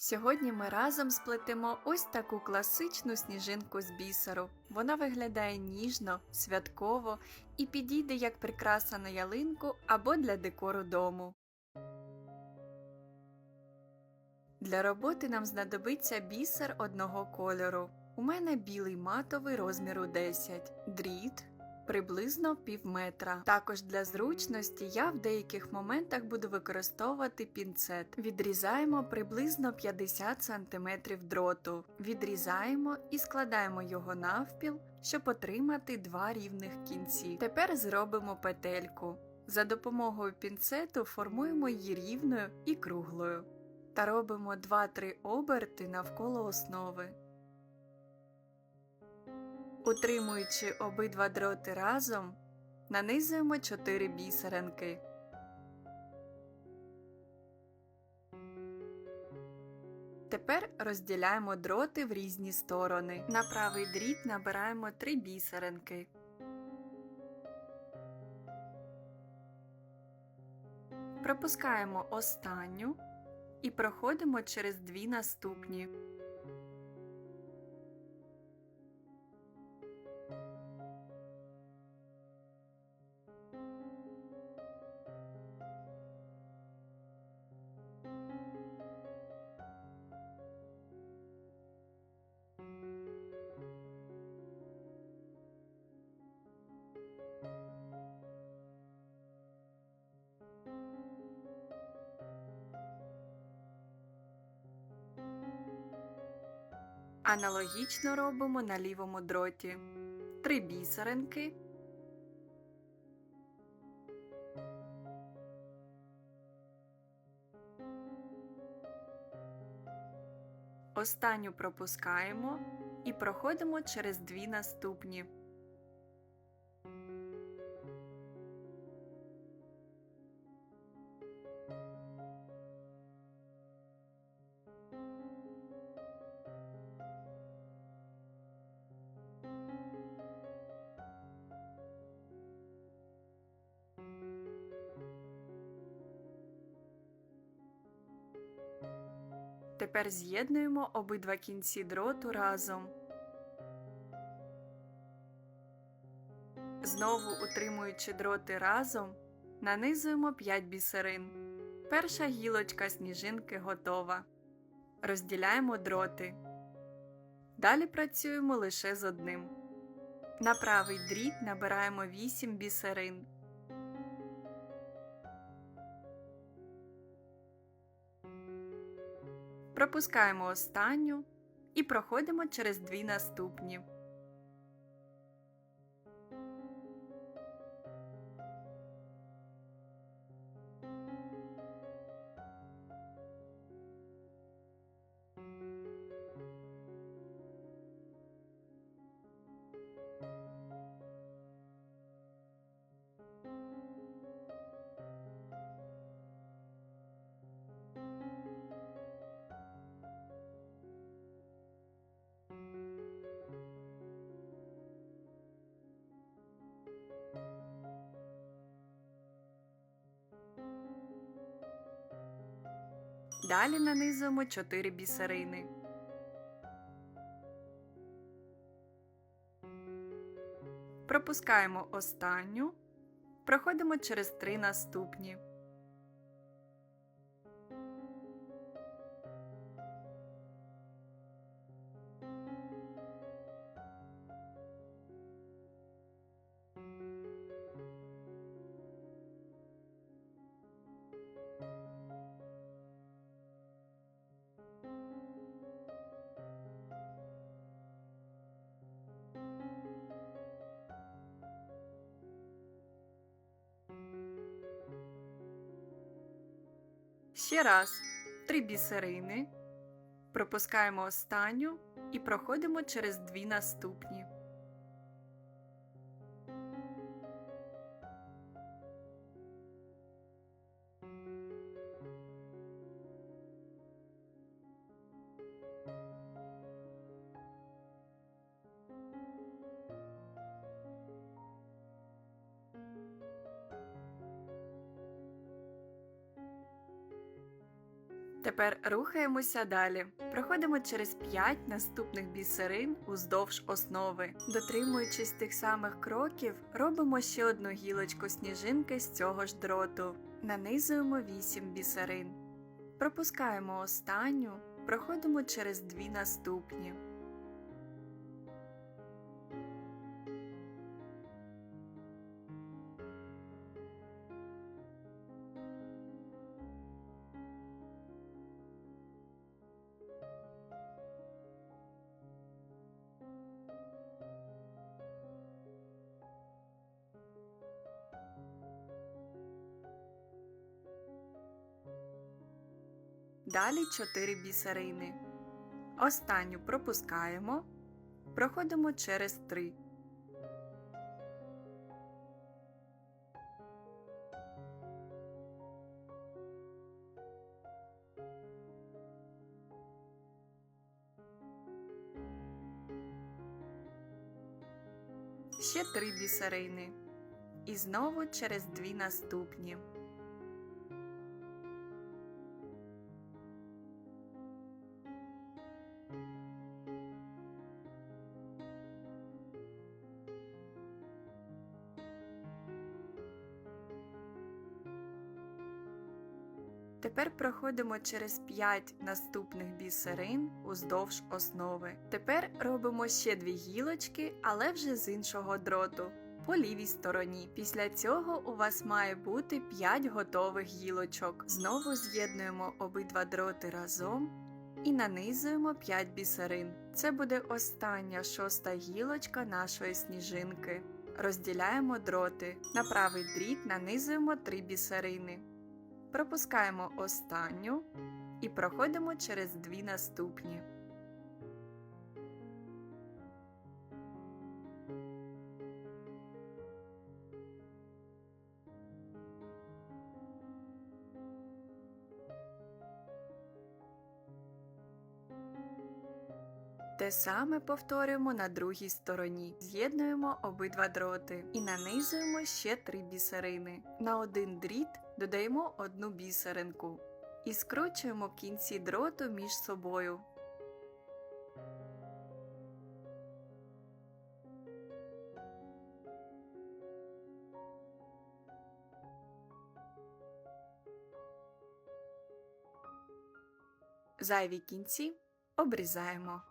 Сьогодні ми разом сплетемо ось таку класичну сніжинку з бісеру. Вона виглядає ніжно, святково і підійде як прикраса на ялинку або для декору дому. Для роботи нам знадобиться бісер одного кольору. У мене білий матовий розміру 10, дріт приблизно пів метра. Також для зручності я в деяких моментах буду використовувати пінцет. Відрізаємо приблизно 50 см дроту. Відрізаємо і складаємо його навпіл, щоб отримати два рівних кінці. Тепер зробимо петельку. За допомогою пінцету формуємо її рівною і круглою та робимо 2-3 оберти навколо основи. Утримуючи обидва дроти разом, нанизуємо 4 бісеринки. Тепер розділяємо дроти в різні сторони. На правий дріт набираємо 3 бісеринки. Пропускаємо останню і проходимо через дві наступні. Аналогічно робимо на лівому дроті. Три бісеринки. Останню пропускаємо і проходимо через дві наступні. Тепер з'єднуємо обидва кінці дроту разом. Знову утримуючи дроти разом, нанизуємо 5 бісерин. Перша гілочка сніжинки готова. Розділяємо дроти. Далі працюємо лише з одним. На правий дріт набираємо 8 бісерин. Пропускаємо останню і проходимо через дві наступні. Далі нанизуємо 4 бісерини. Пропускаємо останню, проходимо через 3 наступні. Ще раз три бісерини, пропускаємо останню і проходимо через дві наступні. Тепер рухаємося далі. Проходимо через 5 наступних бісерин уздовж основи. Дотримуючись тих самих кроків, робимо ще одну гілочку сніжинки з цього ж дроту. Нанизуємо 8 бісерин. Пропускаємо останню, проходимо через дві наступні. Далі 4 бісерини. Останню пропускаємо, проходимо через 3. Ще 3 бісерини. І знову через дві наступні. Тепер проходимо через 5 наступних бісерин уздовж основи. Тепер робимо ще дві гілочки, але вже з іншого дроту. По лівій стороні. Після цього у вас має бути 5 готових гілочок. Знову з'єднуємо обидва дроти разом і нанизуємо 5 бісерин. Це буде остання шоста гілочка нашої сніжинки. Розділяємо дроти. На правий дріт нанизуємо 3 бісерини. Пропускаємо останню і проходимо через дві наступні. Те саме повторюємо на другій стороні. З'єднуємо обидва дроти і нанизуємо ще три бісерини. На один дріт додаємо одну бісеринку і скручуємо кінці дроту між собою. Зайві кінці обрізаємо.